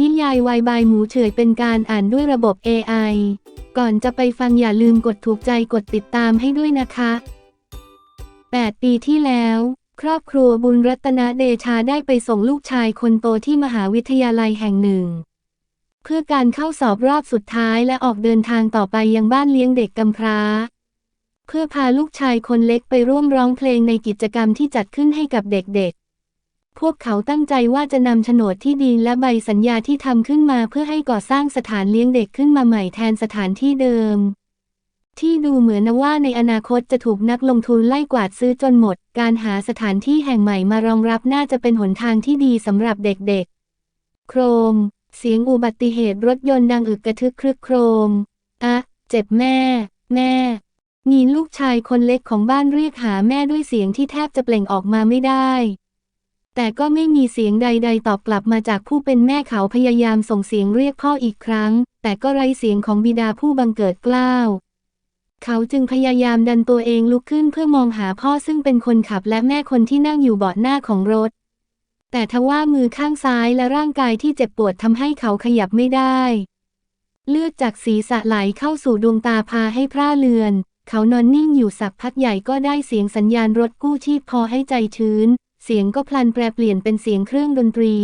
นิยายวายบายหมูเฉยเป็นการอ่านด้วยระบบ AI ก่อนจะไปฟังอย่าลืมกดถูกใจกดติดตามให้ด้วยนะคะ 8 ปีที่แล้ว ครอบครัวบุญรัตนเดชาได้ไปส่งลูกชายคนโตที่มหาวิทยาลัยแห่งหนึ่ง เพื่อการเข้าสอบรอบสุดท้ายและออกเดินทางต่อไปยังบ้านเลี้ยงเด็กกำพร้า เพื่อพาลูกชายคนเล็กไปร่วมร้องเพลงในกิจกรรมที่จัดขึ้นให้กับเด็กๆ พวกเขาตั้งใจว่าจะนำโฉนดที่ดินและใบสัญญาที่ทำขึ้นมาเพื่อให้ก่อสร้างสถานเลี้ยงเด็กขึ้นมาใหม่แทนสถานที่เดิม ที่ดูเหมือนว่าในอนาคตจะถูกนักลงทุนไล่กวาดซื้อจนหมด การหาสถานที่แห่งใหม่มารองรับน่าจะเป็นหนทางที่ดีสำหรับเด็กๆ โครม เสียงอุบัติเหตุรถยนต์ดังอึกกระทึกครึกโครม อะ เจ็บแม่ แม่มีลูกชายคนเล็กของบ้านเรียกหาแม่ด้วยเสียงที่แทบจะเปล่งออกมาไม่ได้ แต่ก็ไม่มีเสียงใด ๆ ตอบกลับมาจากผู้เป็นแม่เขาพยายามส่งเสียงเรียกพ่ออีกครั้ง แต่ก็ไร้เสียงของบิดาผู้บังเกิดเกล้าวเขาจึงพยายามดันตัวเองลุกขึ้นเพื่อมองหาพ่อซึ่งเป็นคนขับและแม่คนที่นั่งอยู่เบาะหน้าของรถ แต่ทว่ามือข้างซ้ายและร่างกายที่เจ็บปวดทำให้เขาขยับไม่ได้ เลือดจากศีรษะไหลเข้าสู่ดวงตาพาให้พร่าเลือน เขานอนนิ่งอยู่สักพักใหญ่ก็ได้เสียงสัญญาณรถกู้ชีพพอให้ใจชื้น เสียงก็พลันแปรเปลี่ยนเป็นเสียงเครื่องดนตรี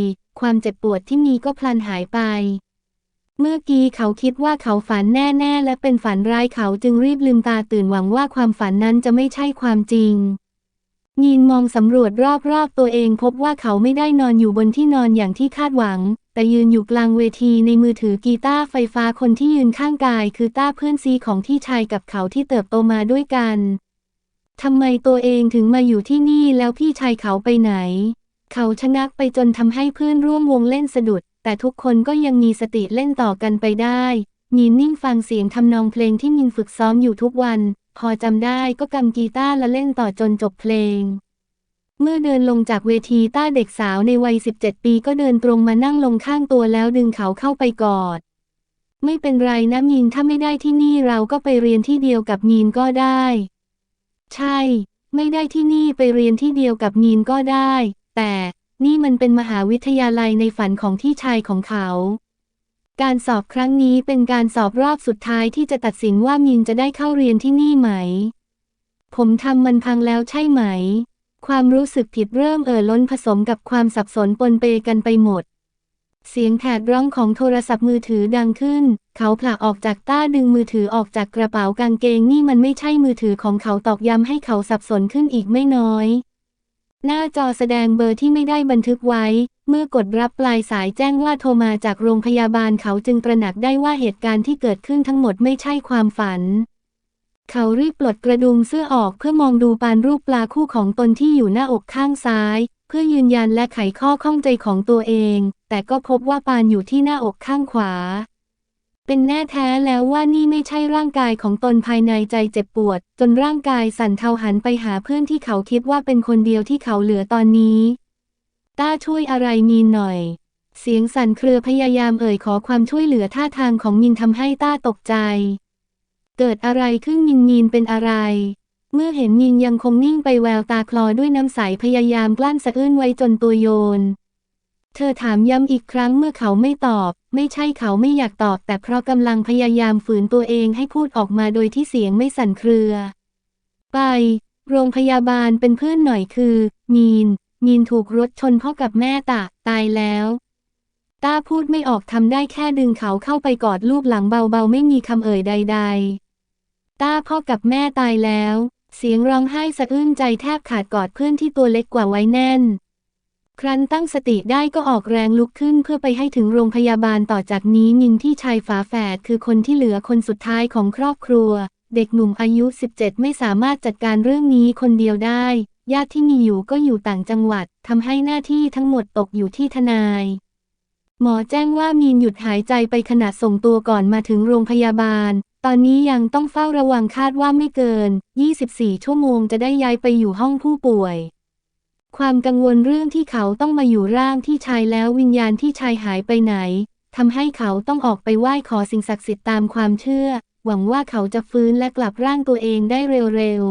ความเจ็บปวดที่มีก็พลันหายไป เมื่อกี้เขาคิดว่าเขาฝันแน่ๆ และเป็นฝันร้ายเขาจึงรีบลืมตาตื่นหวังว่าความฝันนั้นจะไม่ใช่ความจริงยีนมองสำรวจรอบๆตัวเองพบว่าเขาไม่ได้นอนอยู่บนที่นอนอย่างที่คาดหวัง แต่ยืนอยู่กลางเวทีในมือถือกีตาร์ไฟฟ้าคนที่ยืนข้างกาย คือต้าเพื่อนซีของที่ชายกับเขาที่เติบโตมาด้วยกัน ทำไมตัวเองถึงมาอยู่ที่นี่แล้วพี่ชายเขาไปไหน เขาชะงักไปจนทำให้เพื่อนร่วมวงเล่นสะดุด แต่ทุกคนก็ยังมีสติเล่นต่อกันไปได้มีนนิ่งฟังเสียงทำนองเพลงที่มินฝึกซ้อมอยู่ทุกวัน พอจำได้ก็กำกีตาร์และเล่นต่อจนจบเพลง เมื่อเดินลงจากเวทีต้าเด็กสาวในวัย 17 ปีก็เดินตรงมานั่งลงข้างตัวแล้วดึงเขาเข้าไปกอด ไม่เป็นไรนะมีนถ้าไม่ได้ที่นี่เราก็ไปเรียนที่เดียวกับมีนก็ได้ ใช่ ไม่ได้ที่นี่ไปเรียนที่เดียวกับมีนก็ได้ แต่นี่มันเป็นมหาวิทยาลัยในฝันของที่ชายของเขา การสอบครั้งนี้เป็นการสอบรอบสุดท้ายที่จะตัดสินว่ามีนจะได้เข้าเรียนที่นี่ไหม ผมทำมันพังแล้วใช่ไหม ความรู้สึกผิดเริ่มเอ่อล้นผสมกับความสับสนปนเปกันไปหมด เสียงแผดร้องของโทรศัพท์มือถือดังขึ้น เขาผละออกจากต้าดึงมือถือออกจากกระเป๋ากางเกงนี่มันไม่ใช่มือถือของเขาตอกย้ำให้เขาสับสนขึ้นอีกไม่น้อย หน้าจอแสดงเบอร์ที่ไม่ได้บันทึกไว้ เมื่อกดรับปลายสายแจ้งว่าโทรมาจากโรงพยาบาลเขาจึงตระหนักได้ว่าเหตุการณ์ที่เกิดขึ้นทั้งหมดไม่ใช่ความฝัน เขารีบปลดกระดุมเสื้อออกเพื่อมองดูปานรูปปลาคู่ของตนที่อยู่หน้าอกข้างซ้าย พื่อยืนยันและไขข้อข้องใจของตัวเอง แต่ก็พบว่าปานอยู่ที่หน้าอกข้างขวา เป็นแน่แท้แล้วว่านี่ไม่ใช่ร่างกายของตนภายในใจเจ็บปวด จนร่างกายสั่นเทาหันไปหาเพื่อนที่เขาคิดว่าเป็นคนเดียวที่เขาเหลือตอนนี้ ต้าช่วยอะไรมีนหน่อย เสียงสั่นเครือพยายามเอ่ยขอความช่วยเหลือท่าทางของมินทำให้ต้าตกใจ เกิดอะไรขึ้นมินมีนเป็นอะไร เมื่อเห็นมินยังคงนิ่งไปแววตาคลอด้วยน้ำใสพยายามกลั้นสะอื้นไว้จนตัวโยน เธอถามย้ำอีกครั้งเมื่อเขาไม่ตอบ ไม่ใช่เขาไม่อยากตอบ แต่เพราะกำลังพยายามฝืนตัวเองให้พูดออกมาโดยที่เสียงไม่สั่นเครือ ไป โรงพยาบาลเป็นเพื่อนหน่อยคือ มีน มีนถูกรถชนพ่อกับแม่ตะตายแล้วต้าพูดไม่ออกทำได้แค่ดึงเขาเข้าไปกอดลูบหลังเบาๆ ไม่มีคำเอ่ยใด ๆ ต้าพ่อกับแม่ตายแล้ว เสียงร้องไห้สะอื้นใจแทบขาดกอดเพื่อนที่ตัวเล็กกว่าไว้แน่น ครั้นตั้งสติได้ก็ออกแรงลุกขึ้นเพื่อไปให้ถึงโรงพยาบาลต่อจากนี้มินที่ชายฝาแฝดคือคนที่เหลือคนสุดท้ายของครอบครัว เด็กหนุ่มอายุ 17 ไม่สามารถจัดการเรื่องนี้คนเดียวได้ ญาติที่มีอยู่ก็อยู่ต่างจังหวัดทำให้หน้าที่ทั้งหมดตกอยู่ที่ทนายหมอแจ้งว่ามีนหยุดหายใจไปขณะส่งตัวก่อนมาถึงโรงพยาบาล ตอนนี้ยังต้องเฝ้าระวังคาดว่าไม่เกิน 24 ชั่วโมงจะได้ย้ายไปอยู่ห้องผู้ป่วย ความกังวลเรื่องที่เขาต้องมาอยู่ร่างที่ชายแล้ววิญญาณที่ชายหายไปไหนทำให้เขาต้องออกไปไหว้ขอสิ่งศักดิ์สิทธิ์ตามความเชื่อ หวังว่าเขาจะฟื้นและกลับร่างตัวเองได้เร็ว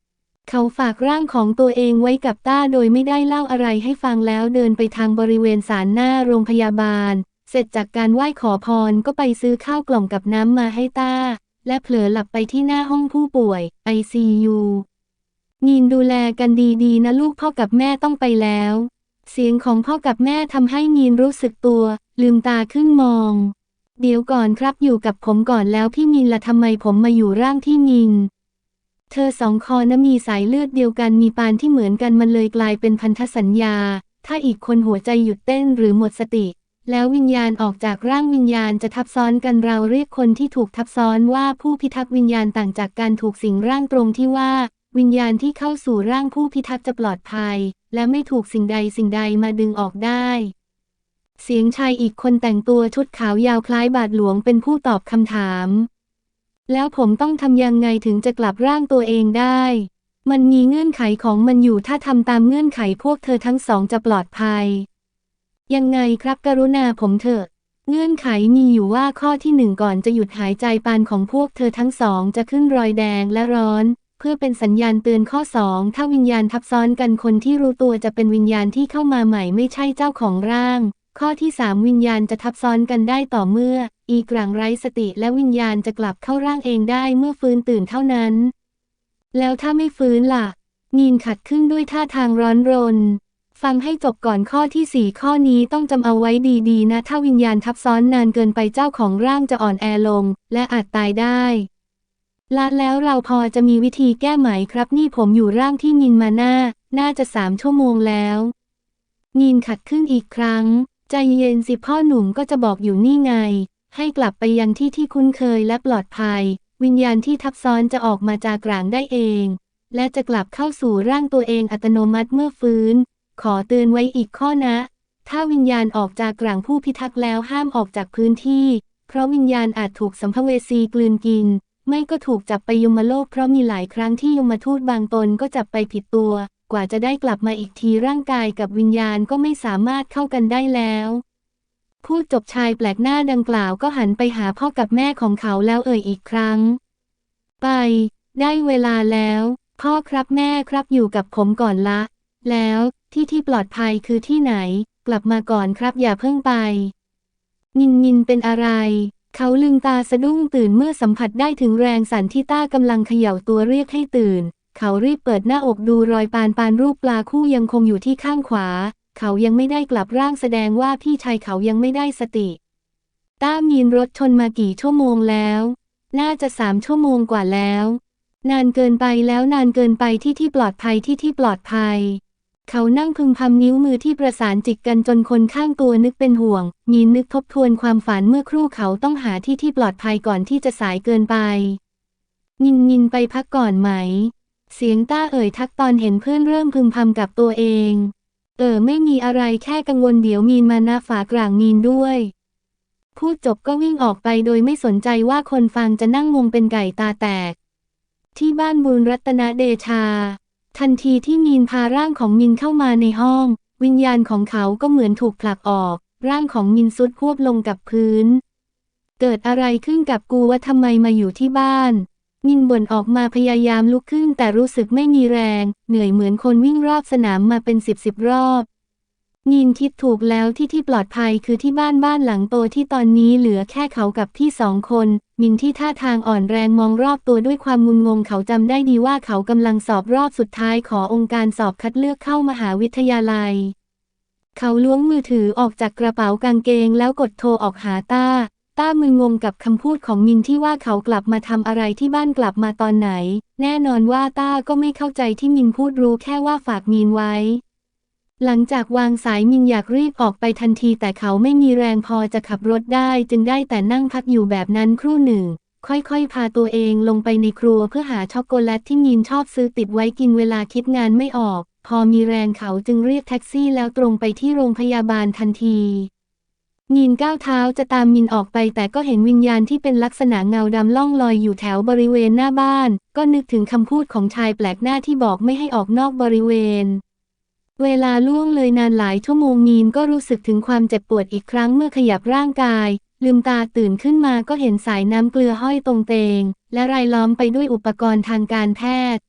ๆ เขาฝากร่างของตัวเองไว้กับต้าโดยไม่ได้เล่าอะไรให้ฟังแล้วเดินไปทางบริเวณศาลหน้าโรงพยาบาล เสร็จจากการไหว้ขอพรก็ไปซื้อข้าวกล่องกับน้ำมาให้ต้า และเผลอหลับไปที่หน้าห้องผู้ป่วย ICU นีนดูแลกันดีๆ นะลูกพ่อกับแม่ต้องไปแล้ว เสียงของพ่อกับแม่ทำให้นีนรู้สึกตัว ลืมตาขึ้นมอง เดี๋ยวก่อนครับอยู่กับผมก่อนแล้วพี่มินละทำไมผมมาอยู่ร่างที่มินเธอสองคอนะมีสายเลือดเดียวกันมีปานที่เหมือนกันมันเลยกลายเป็นพันธสัญญา ถ้าอีกคนหัวใจหยุดเต้นหรือหมดสติ แล้ววิญญาณออกจากร่างวิญญาณจะทับซ้อนกันเราเรียกคนที่ถูกทับซ้อนว่าผู้พิทักษ์วิญญาณต่างจากการถูกสิงร่างตรงที่ว่า วิญญาณที่เข้าสู่ร่างผู้พิทักษ์จะปลอดภัย และไม่ถูกสิ่งใดสิ่งใดมาดึงออกได้ เสียงชายอีกคนแต่งตัวชุดขาวยาวคล้ายบาทหลวงเป็นผู้ตอบคำถาม แล้วผมต้องทำยังไงถึงจะกลับร่างตัวเองได้ มันมีเงื่อนไขของมันอยู่ถ้าทำตามเงื่อนไขพวกเธอทั้งสองจะปลอดภัย ยังไงครับกรุณาผมเถอะ เงื่อนไขมีอยู่ว่าข้อที่หนึ่งก่อนจะหยุดหายใจปานของพวกเธอทั้งสองจะขึ้นรอยแดงและร้อน เพื่อเป็นสัญญาณเตือนข้อสองถ้าวิญญาณทับซ้อนกันคนที่รู้ตัวจะเป็นวิญญาณที่เข้ามาใหม่ไม่ใช่เจ้าของร่าง ข้อที่สามวิญญาณจะทับซ้อนกันได้ต่อเมื่อ อีกหลังไร้สติและวิญญาณจะกลับเข้าร่างเองได้เมื่อฟื้นตื่นเท่านั้น แล้วถ้าไม่ฟื้นล่ะ นีนขัดขึ้นด้วยท่าทางร้อนรน ฟังให้จบก่อนข้อที่สี่ข้อนี้ต้องจำเอาไว้ดีๆ นะ ถ้าวิญญาณทับซ้อนนานเกินไปเจ้าของร่างจะอ่อนแอลง และอาจตายได้ละแล้วเราพอจะมีวิธีแก้ไหมครับ นี่ผมอยู่ร่างที่นินมาหน้า น่าจะสามชั่วโมงแล้ว นินขัดขึ้นอีกครั้ง ใจเย็นสิพ่อหนุ่มก็จะบอกอยู่นี่ไง ให้กลับไปยังที่ที่คุ้นเคยและปลอดภัย วิญญาณที่ทับซ้อนจะออกมาจากกลางได้เอง และจะกลับเข้าสู่ร่างตัวเองอัตโนมัติเมื่อฟื้น ขอเตือนไว้อีกข้อนะ ถ้าวิญญาณออกจากกลางผู้พิทักษ์แล้วห้ามออกจากพื้นที่ เพราะวิญญาณอาจถูกสัมภเวสีกลืนกิน ไม่ก็ถูกจับไปยมโลกเพราะมีหลายครั้งที่ยมทูตบางตนก็จับไปผิดตัว กว่าจะได้กลับมาอีกทีร่างกายกับวิญญาณก็ไม่สามารถเข้ากันได้แล้วพูดจบชายแปลกหน้าดังกล่าวก็หันไปหาพ่อกับแม่ของเขาแล้วเอ่ยอีกครั้ง ไป ได้เวลาแล้ว พ่อครับแม่ครับอยู่กับผมก่อนละ แล้วที่ที่ปลอดภัยคือที่ไหน กลับมาก่อนครับอย่าเพิ่งไป นินนินเป็นอะไร เขาลืมตาสะดุ้งตื่นเมื่อสัมผัสได้ถึงแรงสั่นที่ต้ากำลังเขย่าตัวเรียกให้ตื่น เขารีบเปิดหน้าอกดูรอยปานปานรูปปลาคู่ยังคงอยู่ที่ข้างขวา เขายังไม่ได้กลับร่างแสดงว่าพี่ชายเขายังไม่ได้สติ ต้ามีนรถชนมากี่ชั่วโมงแล้ว น่าจะสามชั่วโมงกว่าแล้ว นานเกินไปแล้วนานเกินไปที่ที่ปลอดภัยที่ที่ปลอดภัย เขานั่งพึงพำนิ้วมือที่ประสานจิกกันจนคนข้างตัวนึกเป็นห่วง มีนึกทบทวนความฝันเมื่อครู่เขาต้องหาที่ที่ปลอดภัยก่อนที่จะสายเกินไป นินนินไปพักก่อนไหม เสียงต้าเอ่ยทักตอนเห็นเพื่อนเริ่มพึมพำกับตัวเอง เออไม่มีอะไรแค่กังวลเดี๋ยวมีนมานะฝากลางมีนด้วยพูดจบก็วิ่งออกไปโดยไม่สนใจว่าคนฟังจะนั่งงงเป็นไก่ตาแตก ที่บ้านบุญรัตนเดชา ทันทีที่มีนพาร่างของมินเข้ามาในห้อง วิญญาณของเขาก็เหมือนถูกผลักออก ร่างของมินสุดพวบลงกับพื้น เกิดอะไรขึ้นกับกูว่าทำไมมาอยู่ที่บ้าน มินบ่นออกมาพยายามลุกขึ้นแต่รู้สึกไม่มีแรง เหนื่อยเหมือนคนวิ่งรอบสนามมาเป็นสิบสิบรอบ นินคิดถูกแล้วที่ที่ปลอดภัยคือที่บ้านบ้านหลังโตที่ตอนนี้เหลือแค่เขากับพี่สองคน มินที่ท่าทางอ่อนแรงมองรอบตัวด้วยความงุนงงเขาจำได้ดีว่าเขากำลังสอบรอบสุดท้ายขอองค์การสอบคัดเลือกเข้ามหาวิทยาลัย เขาล้วงมือถือออกจากกระเป๋ากางเกงแล้วกดโทรออกหาต้า ต้ามึนงงกับคำพูดของมินที่ว่าเขากลับมาทำอะไรที่บ้านกลับมาตอนไหน แน่นอนว่าต้าก็ไม่เข้าใจที่มินพูดรู้แค่ว่าฝากมินไว้ หลังจากวางสายมินอยากรีบออกไปทันทีแต่เขาไม่มีแรงพอจะขับรถได้ จึงได้แต่นั่งพักอยู่แบบนั้นครู่หนึ่ง ค่อยๆ พาตัวเองลงไปในครัวเพื่อหาช็อกโกแลตที่มินชอบซื้อติดไว้กินเวลาคิดงานไม่ออก พอมีแรงเขาจึงเรียกแท็กซี่แล้วตรงไปที่โรงพยาบาลทันทีมินก้าวเท้าจะตามมินออกไปแต่ก็เห็นวิญญาณที่เป็นลักษณะเงาดำล่องลอยอยู่แถวบริเวณหน้าบ้าน ก็นึกถึงคำพูดของชายแปลกหน้าที่บอกไม่ให้ออกนอกบริเวณ เวลาล่วงเลยนานหลายชั่วโมงมีนก็รู้สึกถึงความเจ็บปวดอีกครั้งเมื่อขยับร่างกาย ลืมตาตื่นขึ้นมาก็เห็นสายน้ำเกลือห้อยตรงเตง และรายล้อมไปด้วยอุปกรณ์ทางการแพทย์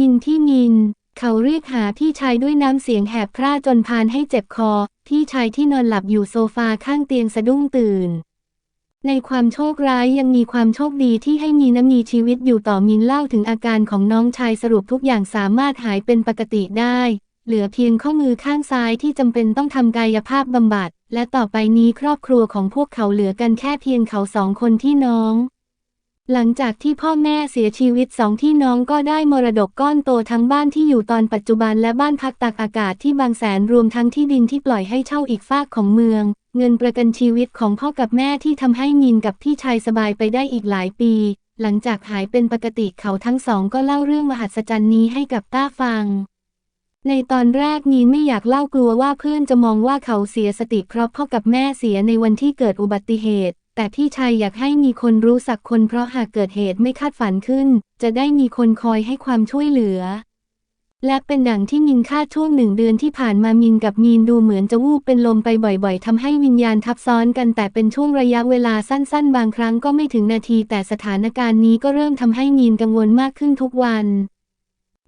นินที่นิน เขาเรียกหาพี่ชายด้วยน้ำเสียงแหบพร่าจนพานให้เจ็บคอ พี่ชายที่นอนหลับอยู่โซฟาข้างเตียงสะดุ้งตื่น ในความโชคร้ายยังมีความโชคดีที่ให้มีน้ำมีชีวิตอยู่ต่อมินเล่าถึงอาการของน้องชายสรุปทุกอย่างสามารถหายเป็นปกติได้ เหลือเพียงข้อมือข้างซ้ายที่จำเป็นต้องทำกายภาพบำบัด และต่อไปนี้ครอบครัวของพวกเขาเหลือกันแค่เพียงเขาสองคนที่น้อง หลังจากที่พ่อแม่เสียชีวิตสองที่น้องก็ได้มรดกก้อนโตทั้งบ้านที่อยู่ตอนปัจจุบันและบ้านพักตากอากาศที่บางแสนรวมทั้งที่ดินที่ปล่อยให้เช่าอีกฝากของเมือง เงินประกันชีวิตของพ่อกับแม่ที่ทำให้มินกับพี่ชายสบายไปได้อีกหลายปี หลังจากหายเป็นปกติเขาทั้งสองก็เล่าเรื่องมหัศจรรย์นี้ให้กับต้าฟัง ในตอนแรกมีนไม่อยากเล่ากลัวว่าเพื่อนจะมองว่าเขาเสียสติเพราะพ่อกับแม่เสียในวันที่เกิดอุบัติเหตุ แต่พี่ชายอยากให้มีคนรู้สักคนเพราะหากเกิดเหตุไม่คาดฝันขึ้น จะได้มีคนคอยให้ความช่วยเหลือ และเป็นดังที่มินคาดช่วงหนึ่งเดือนที่ผ่านมามินกับมีนดูเหมือนจะวูบเป็นลมไปบ่อย ๆทำให้วิญญาณทับซ้อนกันแต่เป็นช่วงระยะเวลาสั้น ๆ บางครั้งก็ไม่ถึงนาทีแต่สถานการณ์นี้ก็เริ่มทำให้มีนกังวลมากขึ้นทุกวัน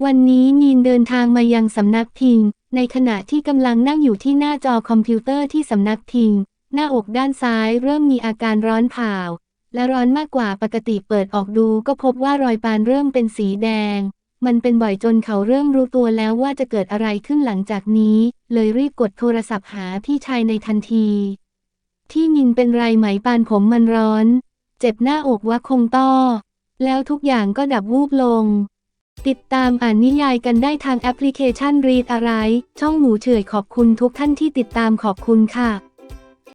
วันนี้มีนเดินทางมายังสำนักพิง ในขณะที่กำลังนั่งอยู่ที่หน้าจอคอมพิวเตอร์ที่สำนักพิง หน้าอกด้านซ้ายเริ่มมีอาการร้อนเผาและร้อนมากกว่าปกติเปิดออกดูก็พบว่ารอยปานเริ่มเป็นสีแดง มันเป็นบ่อยจนเขาเริ่มรู้ตัวแล้วว่าจะเกิดอะไรขึ้นหลังจากนี้ เลยรีบกดโทรศัพท์หาพี่ชายในทันที ที่มินเป็นไรไหมปานผมมันร้อน เจ็บหน้าอกว่าคงต้อ แล้วทุกอย่างก็ดับวูบลง ติดตามอ่านนิยายกันได้ทางแอปพลิเคชัน Read อะไร ช่องหมูเฉอยขอบคุณทุกท่านที่ติดตามขอบคุณค่ะ